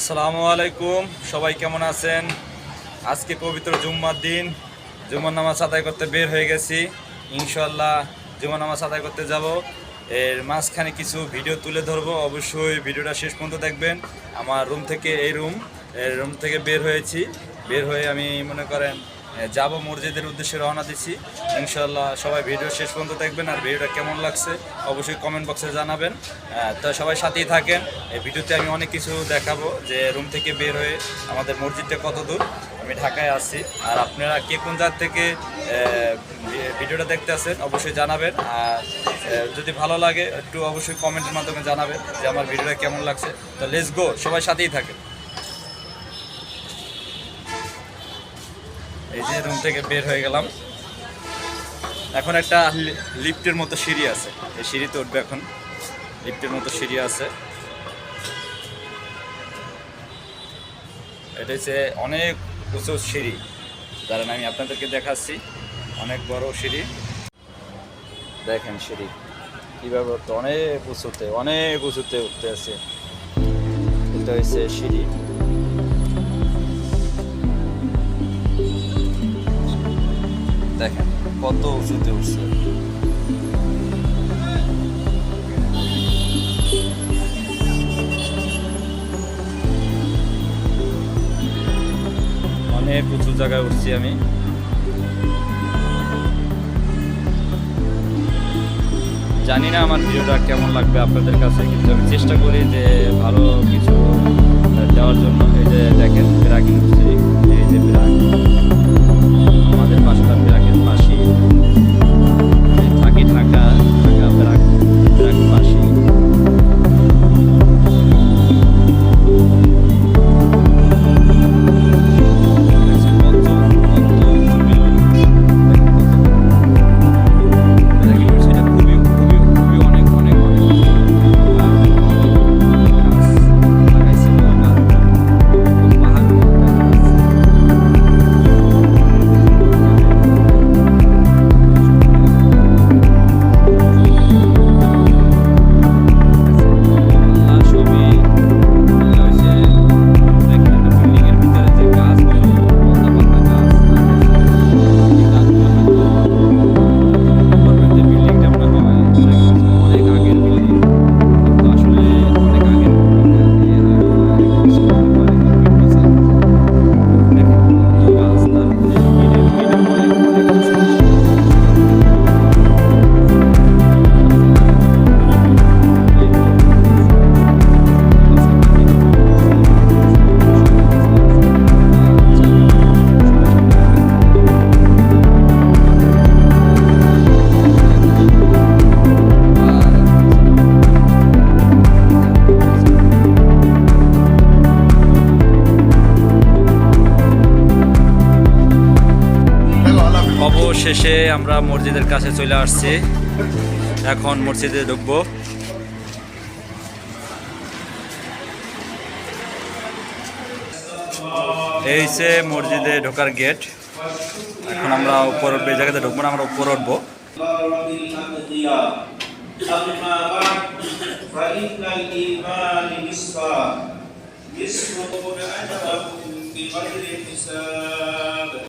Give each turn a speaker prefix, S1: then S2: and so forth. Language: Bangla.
S1: আসসালামু আলাইকুম। সবাই কেমন আছেন? আজকে পবিত্র জুম্মার দিন। জুম্মার নামাজ আদায় করতে বের হয়ে গেছি। ইনশাল্লাহ জুম্মার নামাজ আদায় করতে যাব। এর মাঝখানে কিছু ভিডিও তুলে ধরবো। অবশ্যই ভিডিওটা শেষ পর্যন্ত দেখবেন। আমার রুম থেকে, এই রুম, এর রুম থেকে বের হয়েছি। বের হয়ে আমি মনে করেন যাব মসজিদের উদ্দেশ্যে রওনা দিচ্ছি। ইনশাল্লাহ সবাই ভিডিও শেষ পর্যন্ত দেখবেন আর ভিডিওটা কেমন লাগছে অবশ্যই কমেন্ট বক্সে জানাবেন। তো সবাই সাথেই থাকেন। এই ভিডিওতে আমি অনেক কিছু দেখাবো যে রুম থেকে বের হয়ে আমাদের মসজিদটা কত দূর। আমি ঢাকায় আছি। আর আপনারা কে কোন জায়গা থেকে ভিডিওটা দেখতে আছেন অবশ্যই জানাবেন। আর যদি ভালো লাগে একটু অবশ্যই কমেন্টের মাধ্যমে জানাবেন যে আমার ভিডিওটা কেমন লাগছে। তো লেস গো সবাই সাথেই থাকেন। এই যে রুম থেকে বের হয়ে গেলাম। এখন একটা লিফটের মতো সিঁড়ি আছে। এই সিঁড়িতে উঠবে এখন। লিফটের মতো সিঁড়ি আছে। এটা হচ্ছে অনেক উঁচু সিঁড়ি। দাঁড়ান, আমি আপনাদেরকে দেখাচ্ছি। অনেক বড় সিঁড়ি। দেখেন সিঁড়ি। কীভাবে অনেক উঁচুতে অনেক উঁচুতে উঠতে আছে। এটা হচ্ছে সিঁড়ি। কত উঁচুতে উঠছে? অনেক উঁচু জায়গায় উঠছি আমি। জানি না আমার ভিডিওটা কেমন লাগবে আপনাদের কাছে, কিন্তু আমি চেষ্টা করি যে ভালো কিছু দেওয়ার জন্য। এই যে দেখেন বিরাগিং উঠছি অবশেষে আমরা মসজিদের কাছে চলে আসছি এখন মসজিদে ঢুকবো এই সে মসজিদে ঢোকার গেট এখন আমরা উপর উঠবো এই জায়গাতে ঢুকবো না আমরা উপর উঠবো
S2: رب الأنبياء أما بعد فإن الإيمان نصفا نصفه بأنه بغير حساب